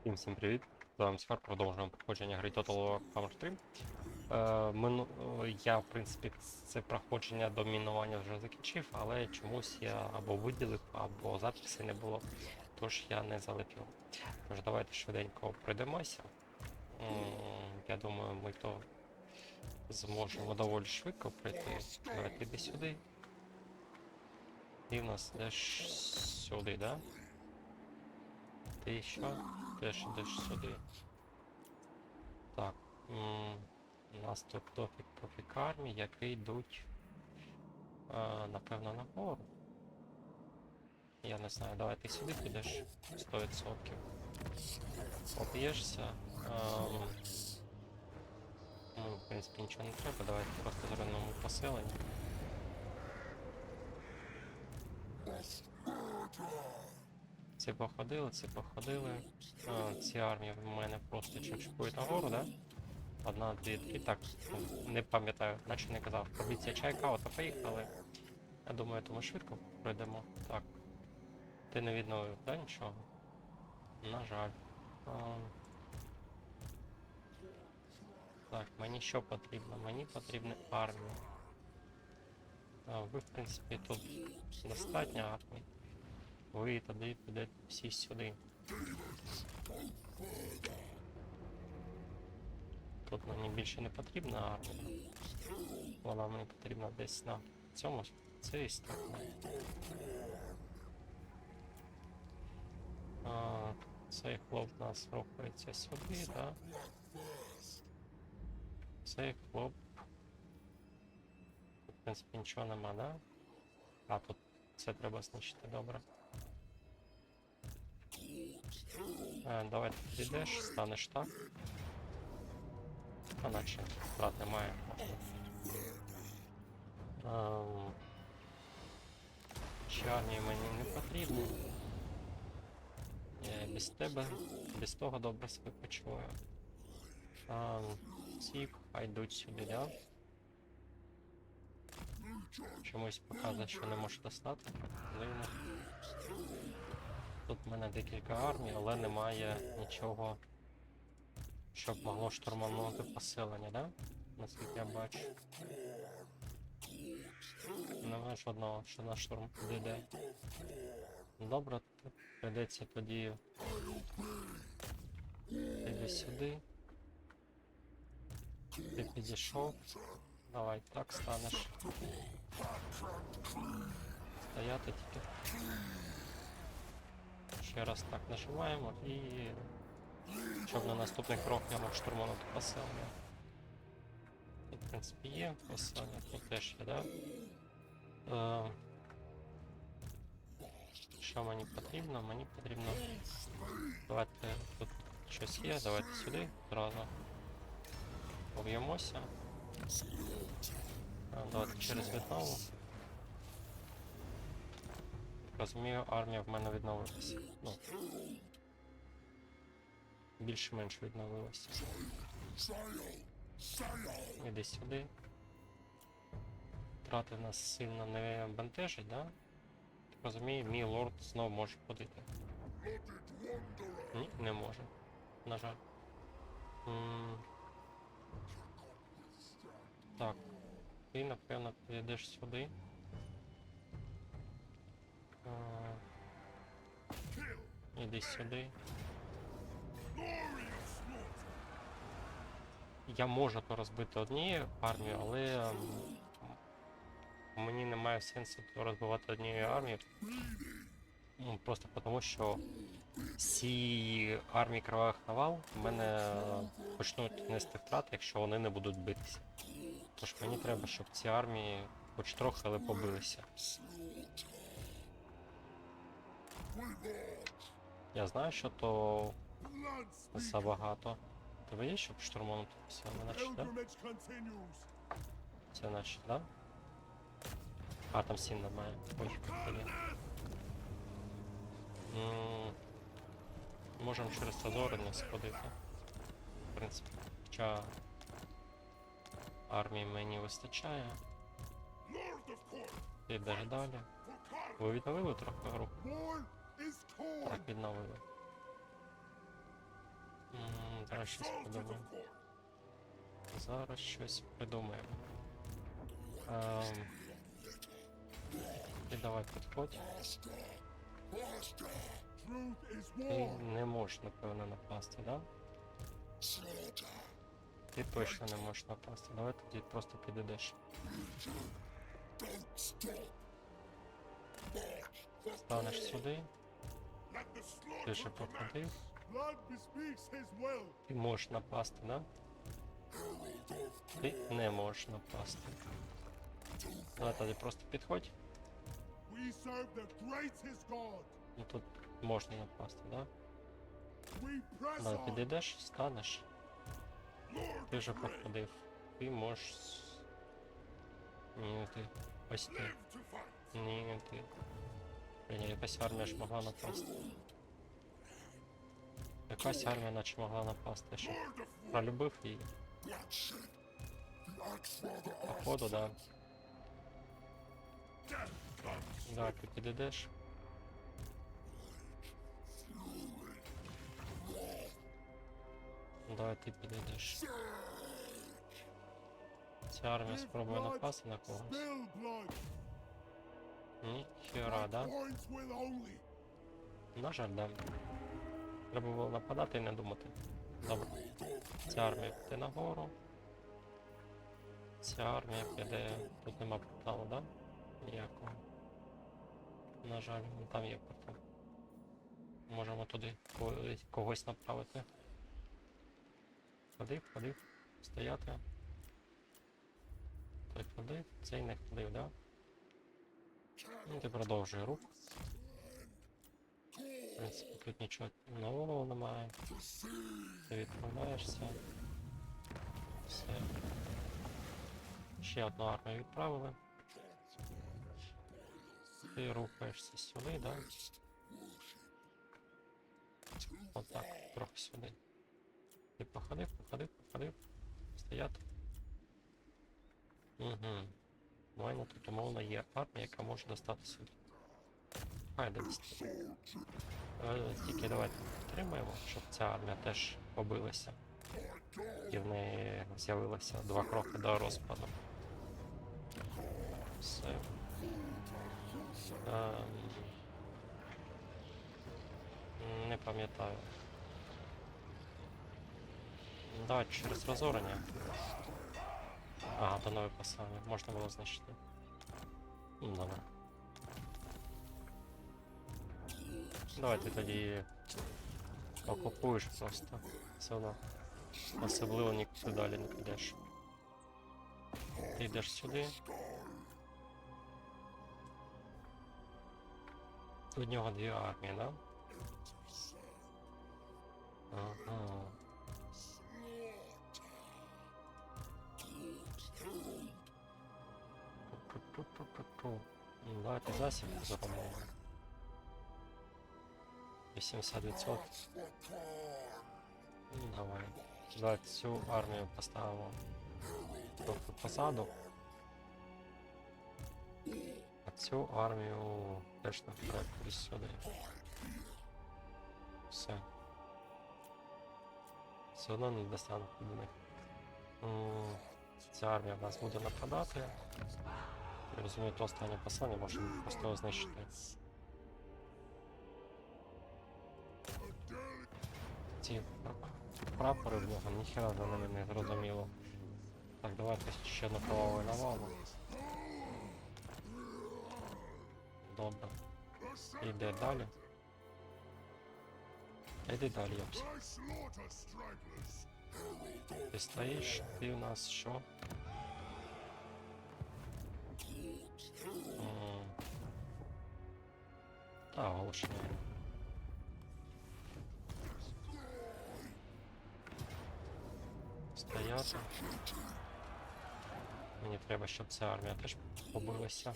Всім всім привіт! З вами Сфер, продовжуємо проходження гри Total War Hammer 3. Е, мину... Я, в принципі, це проходження до мінування вже закінчив, але чомусь я або виділив, або записи не було, тож я не залепив. Тож давайте швиденько пройдемося. Я думаю, ми то зможемо доволі швидко пройти. Давайте йди сюди. І в нас десь сюди, да? Ти що? Теж йдеш сюди. Так. У нас тут тофік тофік армії, які йдуть. е, напевно, нагору. Я не знаю, давай ти сюди підеш 100%. Об'єшся. Ем, ну, в принципі, нічого не треба, давайте просто зробимо поселення. Ці походили, ці походили. А, ці армії в мене просто чимчикують нагору, да? Одна, дві, три, так, ну, не пам'ятаю, наче не казав. Пробіція чайка, от поїхали. Я думаю, то ми швидко пройдемо. Так. Ти не відновив, да, нічого? На жаль. А, Так, мені що потрібно? Мені потрібна армія. А, ви, в принципі, тут достатньо армії. Ви тоді підете всі сюди. Тут мені більше не потрібна армія. Вона мені потрібна десь на цьому стороні. А, цей хлоп нас рухається сюди, так? Цей хлоп. Тут, в принципі, нічого нема, да? А, тут це треба знищити, добре. Е, давай ти підійдеш, станеш так. А наче брат немає. Ем, Чи армії мені не потрібно. Я без тебе, без того добре себе почуваю. Ем, ці хай йдуть сюди, да? Чомусь показує, що не можу достати. Дивно. Тут в мене декілька армій, але немає нічого, щоб могло штурманути поселення, да? Наскільки я бачу. Немає жодного, що на штурм підійде. Добре, прийдеться тоді. Іди сюди. Ти підійшов. Давай так станеш. Стояти тільки. Ще раз так нажимаємо і щоб на наступний крок я мог штурманути поселення. Тут, в принципі, є поселення, тут теж є, да? Е, що мені потрібно? Мені потрібно. Давайте тут щось є, давайте сюди одразу. Об'ємося. Е, Давайте через віднову. Розумію, армія в мене відновилася. Ну. Більш-менш відновилася. Іди сюди. Трати нас сильно не бентежить, да? Так розумію, мій лорд знов може ходити. Ні, не може. На жаль. М, Так. Ти, напевно, підійдеш сюди. А, Іди сюди. Я можу то розбити однією армією, але мені немає сенсу то розбивати однією армією. Ну, Просто тому, що всі армії кривавих навал в мене почнуть нести втрати, якщо вони не будуть битися. Тож мені треба, щоб ці армії хоч трохи, але побилися. Я знаю, що то забагато. Тебе є, щоб штурманути все, наче, да? Це наче, да? А, там сін немає. Ой, блін. Можемо через Тазорини сходити. В принципі, хоча армії мені вистачає. Йдеш далі. Ви відновили трохи гру? Так, відновили. Зараз щось придумаємо. Зараз щось придумаємо. Ем... І давай підходь. Ти не можеш, напевно, напасти, да? Ти точно не можеш напасти. Давай тоді просто підійдеш. Станеш сюди, slaughter ще походив. Ти можеш напасти, да? Ти не можеш напасти. Давай тоді просто підходь. Ну тут можна напасти, да? On. підійдеш, станеш. Ти вже походив. Ти можеш. Ні, ти. Ось ти. Ні, ти. Блін, якась армія могла напасти. Якась армія наче могла напасти, що пролюбив її. Походу, да. Да, ти підійдеш. Давай ти підійдеш. Ця армія спробує напасти на когось. Ніхера, да? На жаль, да. Треба було нападати і не думати. Добре. Ця армія піде нагору. Ця армія піде. Тут нема порталу, да? Ніякого. На жаль, ну, там є портал. Можемо туди когось- направити. Ходив, ходив, стояти. Той ходив, цей не ходив, да? Ну, ти продовжуй рух. В принципі, тут нічого нового немає. Ти відправляєшся. Все. Ще одну армію відправили. Ти рухаєшся сюди, да? Отак, трохи сюди. Ти походив, походив, походив. Стояти. Угу. У тут умовно є армія, яка може достати сюди. Хай десь. Тільки давайте підтримаємо, щоб ця армія теж побилася. І в неї з'явилося два кроки до розпаду. Все. Ем, Не пам'ятаю. Давай через розорення. Ага, до нове послання. Можна було знищити. Ну, добре. Давай ти тоді окупуєш просто. Все одно. Особливо нікуди далі не підеш. Ти йдеш сюди. У нього дві армії, да? Ага. Давайте засіб зробимо. 80%. Ну, давай. Давай цю армію поставимо трохи позаду. А цю армію теж наперед кудись сюди. Все. Все одно не достану до них. М, Ця армія в нас буде нападати. Я розумію, то останнє послання можемо просто його знищити. Ці пра- прапори нього ніхера за не зрозуміло. Так, давайте ще одну кроваву навалу. Добре. Іде далі. Йди далі, Йопс. Ти стоїш, ти у нас що? М. Оголошення. Стояти. Мені треба, щоб ця армія теж побилася.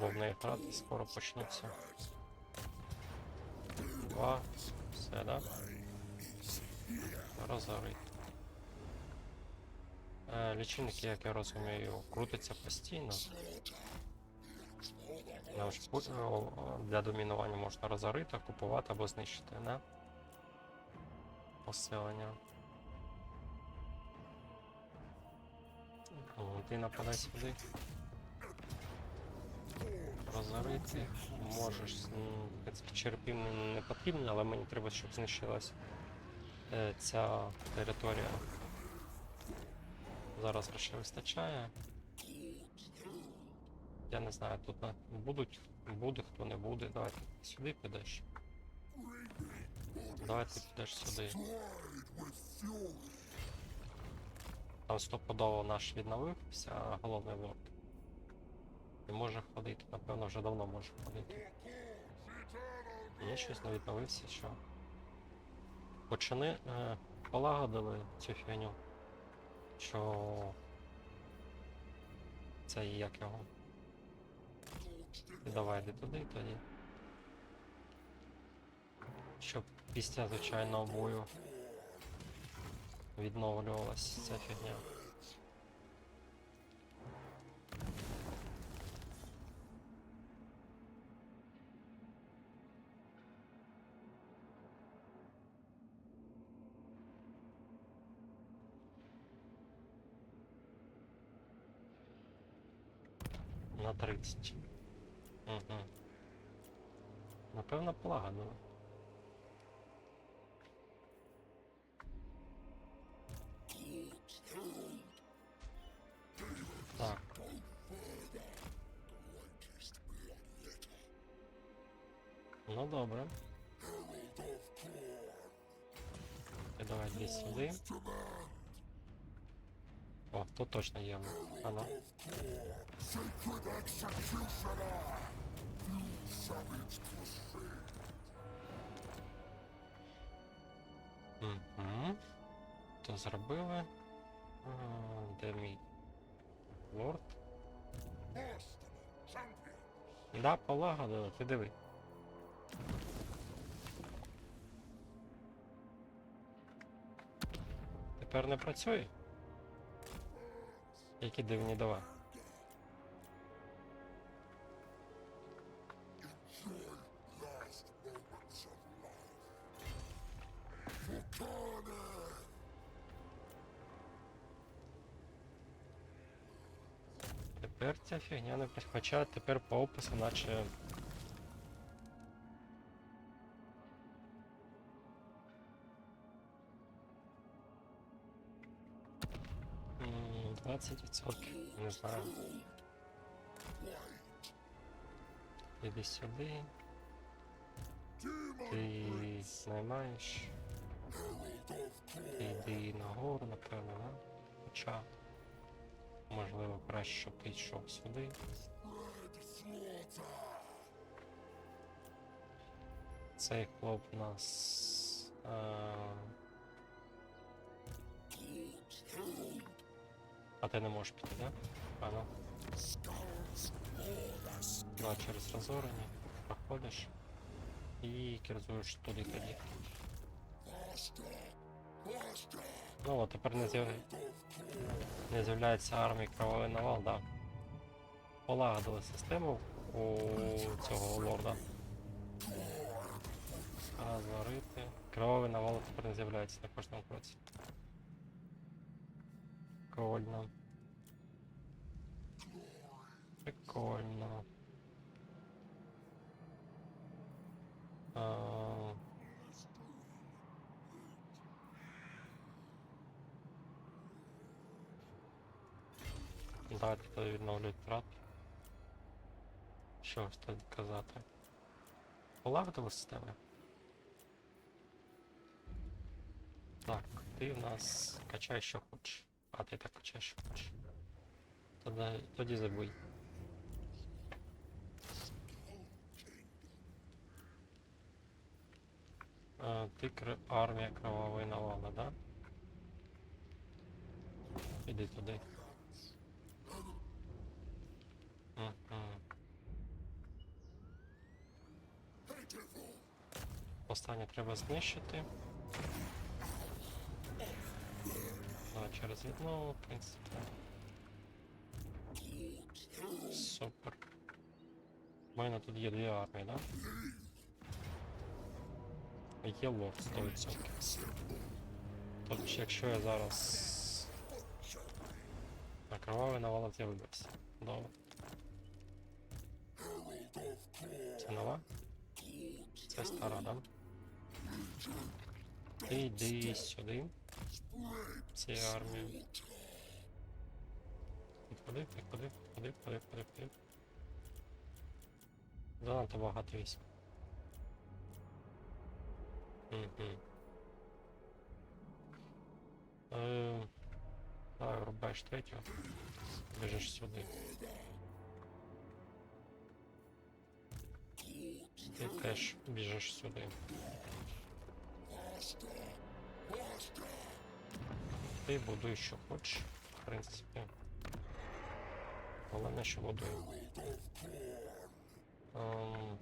Бо в неї грати скоро почнуться. Два. Все, да? Розорить. Е, лічильники, як я розумію, крутяться постійно. Для домінування можна розорити, купувати або знищити, не? Посилення. О, ти нападай сюди. Розорити. Можеш, м, в принципі, черепи мені не потрібні, але мені треба, щоб знищилась е, ця територія. Зараз грошей вистачає. Я не знаю, тут на... будуть, буде, хто не буде. Давайте сюди підеш. Давай ти підеш сюди. Там стопудово наш відновився, головний лорд. І може ходити, напевно, вже давно може ходити. Є щось не відновився, що. Почини е, полагодили цю фігню. Що. Це як його. І давай йди туди тоді. Щоб після звичайного бою відновлювалась ця фігня. На 30. Угу. Напевно, полагодили. Ну добре. І давай десь сюди. О, тут точно є. Ано. Угу. То зробили. А, Де мій лорд? Да, полагодили, ти диви. Тепер не працює? Які дивні дива. Тепер ця фігня не. Хоча тепер по опису наче. 20%, не знаю. Іди сюди. Ти знаймаєш. Ти йди нагору, напевно, да? Хоча. Можливо, краще, щоб ти йшов сюди. Цей хлоп у нас. Е... А ти не можеш піти, да? А ну. Да, через розорення. Проходиш. І керзуєш туди тоді. Ну от тепер не з'являється. Не з'являється армії кровавий навал, да. Полагодили систему у цього лорда. Розорити. Кровавий навал тепер не з'являється на кожному кроці. Прикольно. Прикольно. А... Давайте тоді відновлюють втрат. Що ж тоді казати? Полагодили системи? Так, ти в нас качай що хочеш. А ти так що. Тоді, тоді забудь. А, ти кр... армія кровавої навали, да? Іди туди. Мгм. Останнє треба знищити. А, через віднову, в принципі. Супер. У мене тут є дві армії, да? Є лов 100%. Тобто, якщо я зараз на кровавий навалок я вибився. Добре. Це нова? Це стара, да? Ти йди сюди. Цією армією. Підходи, підходи, підходи, підходи, підходи, підходи. Занадто багато військ. Угу. Давай, рубаєш третю. Біжиш сюди. Ти теж біжиш сюди. Ти будуй, що хочеш, в принципі. Головне, що будуй. Ем,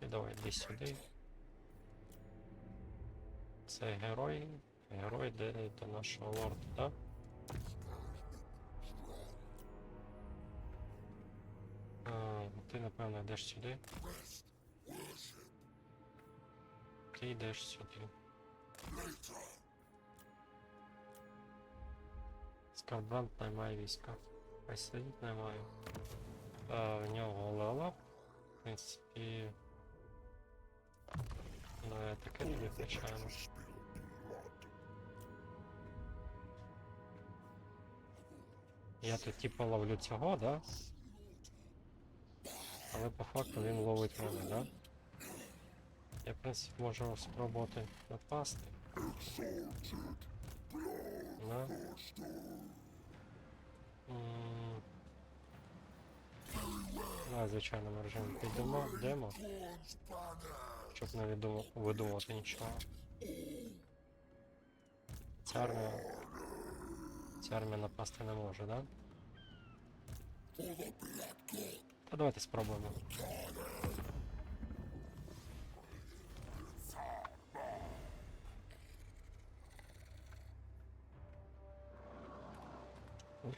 Ти давай йди сюди. Це герой. Герой йде до нашого лорда, так? Е, Ти, напевно, йдеш сюди. Ти йдеш сюди. Скарбрант наймає війська. Хай сидить наймає. А, в нього лела. В принципі. Давай таке не виключаємо. Я тут типу ловлю цього, да? Але по факту він ловить мене, да? Я, в принципі, можу спробувати напасти. Да? Давай, звичайному режим підемо, йдемо, щоб не відомо, видумувати нічого. Ця армія. Ця армія напасти не може, да? Та давайте спробуємо.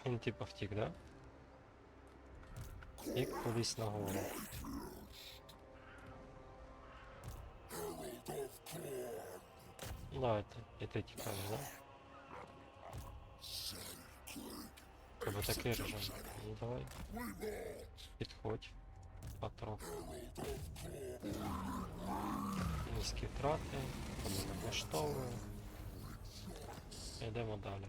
Він типа втік, да? Втік кудись нагору. Давайте, і ти тікаєш, да? Тебе такий режим. Ну давай. Підходь. Потроху. Низькі втрати. Подумай влаштовує. Йдемо далі.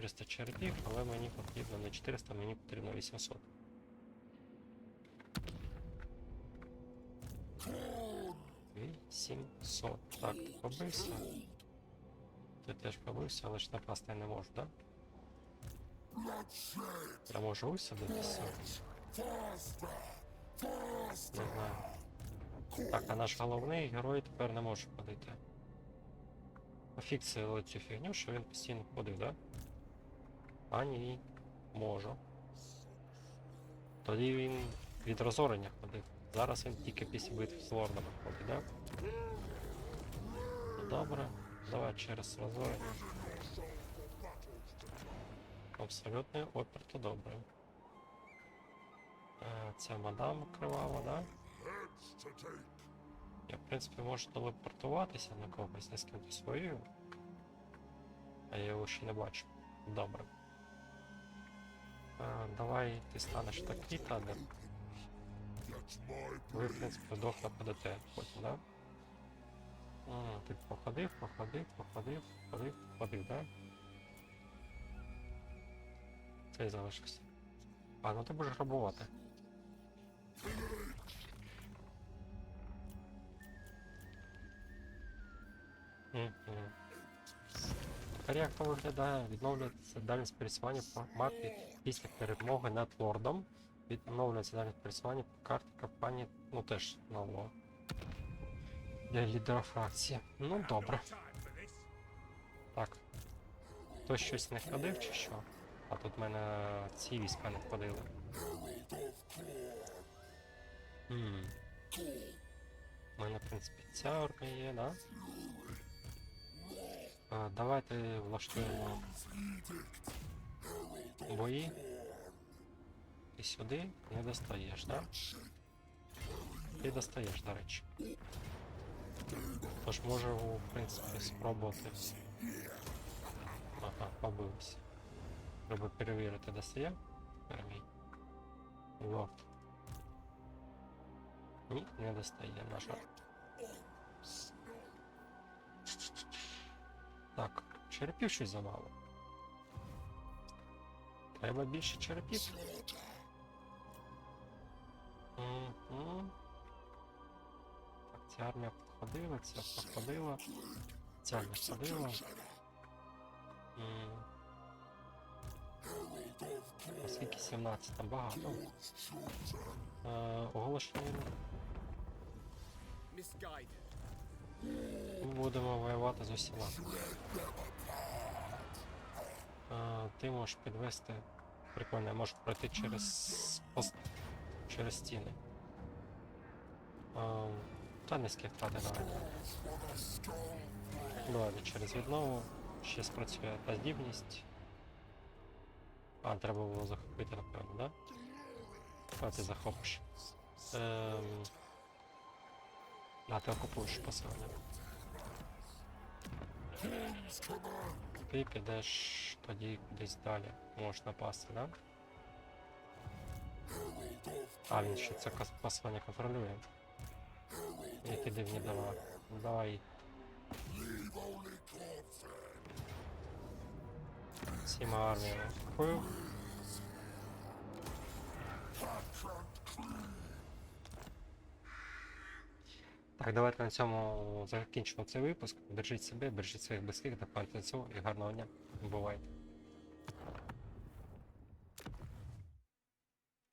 400 черепів, але мені потрібно не 400, мені потрібно 800. Вісімсот. Так, побився. Ти теж побився, але ж напасти не можу, так? Я можу висадитися? Не знаю. Так, а наш головний герой тепер не може ходити. Пофіксили цю фігню, що він постійно ходив, да? А ні, можу. Тоді він від розорення ходив. Зараз він тільки після битв з лордом ходить, да? Ну, Добре, давай через розорення. Абсолютний опір, то добре. Це мадам кривава, да? Я, в принципі, можу телепортуватися на когось, не ким свою. А я його ще не бачу. Добре. Давай ти станеш такий. That's Ви, в принципі, вдвох нападете потім, да? А, ти походив, походив, походив, походив, походив, да? Цей залишився. А, ну ти будеш грабувати. Мгм. Тепер як то виглядає, відновлюється дальність пересування по мапі після перемоги над лордом. Відновлюється дальність пересування по карті кампанії, ну теж нового. Для лідера фракції. Ну добре. Так. Хтось щось не ходив чи що? А тут в мене ці війська не ходили. У мене, в принципі, ця армія є, да? А, давайте влаштуємо бої. Ти сюди не достаєш, да? Ти достаєш, до речі. Тож можу, в принципі, спробувати. Ага, побився. Треба перевірити, достає. Перемій. Лорд. Ні, не достає, на жаль. Черепів щось замало. Треба більше черепів. Так, ця армія походила, ця походила, ця не ходила. М. Оскільки 17 там багато. Е, оголошення Ми будемо воювати з усіма. Е, ти можеш підвести. Прикольно, я можу пройти через пост... через стіни. Е, та низькі втрати давай. Давайте через віднову. Ще спрацює та здібність. А, треба було захопити, напевно, да? А ти захопиш. Ем... А, ти окупуєш поселення. Ти підеш тоді кудись далі. Можеш напасти, да? А, він ще це поселення контролює. Які дивні дела. Давай. Всіма арміями атакую. Так, давайте на цьому закінчимо цей випуск. Бережіть себе, бережіть своїх близьких, до цього і гарного дня. Бувайте.